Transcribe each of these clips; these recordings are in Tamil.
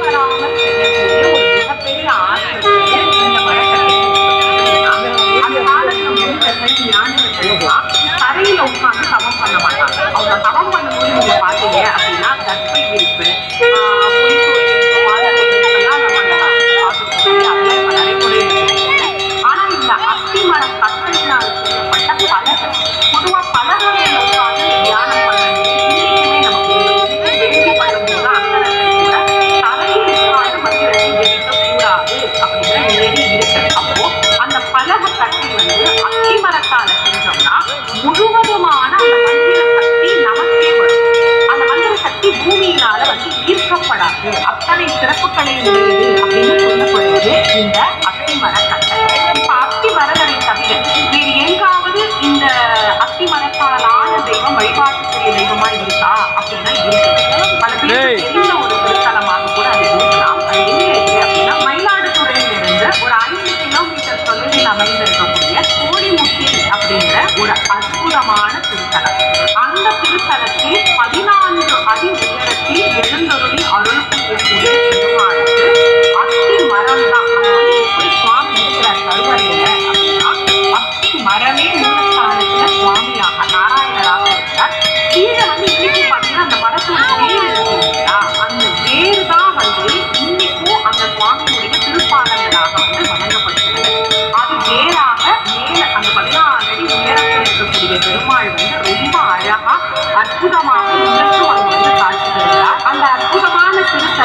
வராமல் செய்யக்கூடிய ஒரு மிகப்பெரிய ஆற்றல் இந்த வழக்கத்தை அந்த காலத்துல முனிவர்கள் ஞானிகள் ஈர்க்கப்படாது அத்தனை சிறப்புகளை உடையது அப்படின்னு சொல்லப்படுவது இந்த அத்திமர கட்டை இப்ப அத்தி வரதனை தவிர வேறு எங்காவது இந்த அத்தி மரத்தாலான தெய்வம் வழிபாட்டுக்குரிய தெய்வமா இருக்கா? அப்படின்னா இருக்கு. பல பேருக்கு தெரிந்த ஒரு திருத்தலமாக கூட அது இருக்கலாம். அது எங்க இருக்கு அப்படின்னா மயிலாடுதுறையில இருந்து ஒரு ஐந்து கிலோமீட்டர் தொலைவில் அமைந்திருக்கக்கூடிய கோடிமுட்டி அப்படிங்கிற ஒரு அற்புதமான திருத்தலம். அந்த திருத்தலத்தில் பதினான்கு அடி உயரத்தில்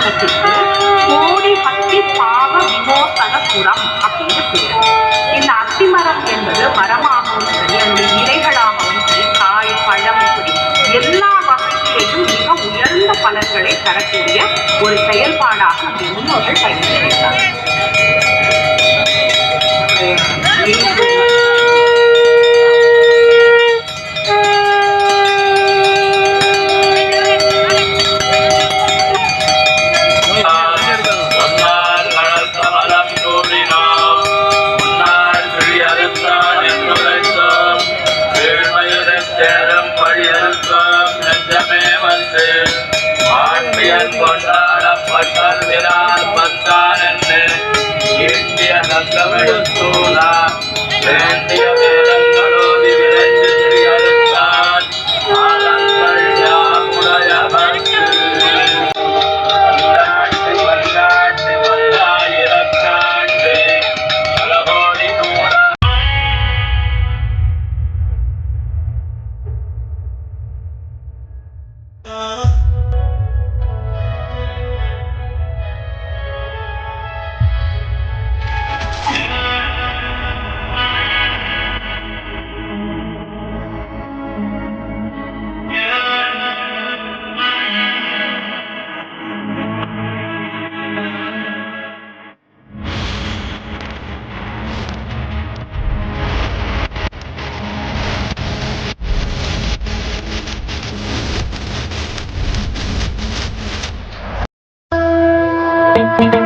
திருத்தலத்திற்கு கோடி பத்தி பாவ விமோசனபுரம் அப்படின்னு பேரு. இந்த அத்திமரம் என்பது மரமாகவும் சரி அதனுடைய இலைகளாகவும் சரி காய் பழம் சரி எல்லா வகையிலேயும் மிக உயர்ந்த பலன்களை தரக்கூடிய ஒரு செயல்பாடாக நம்முடைய முன்னோர்கள் பயன்படுத்தினார் நெஞ்சமே வந்து ஆண்டியன் கொண்டாடப்பட்டல் விரால் வந்தான் என்று ஈட்டிய Música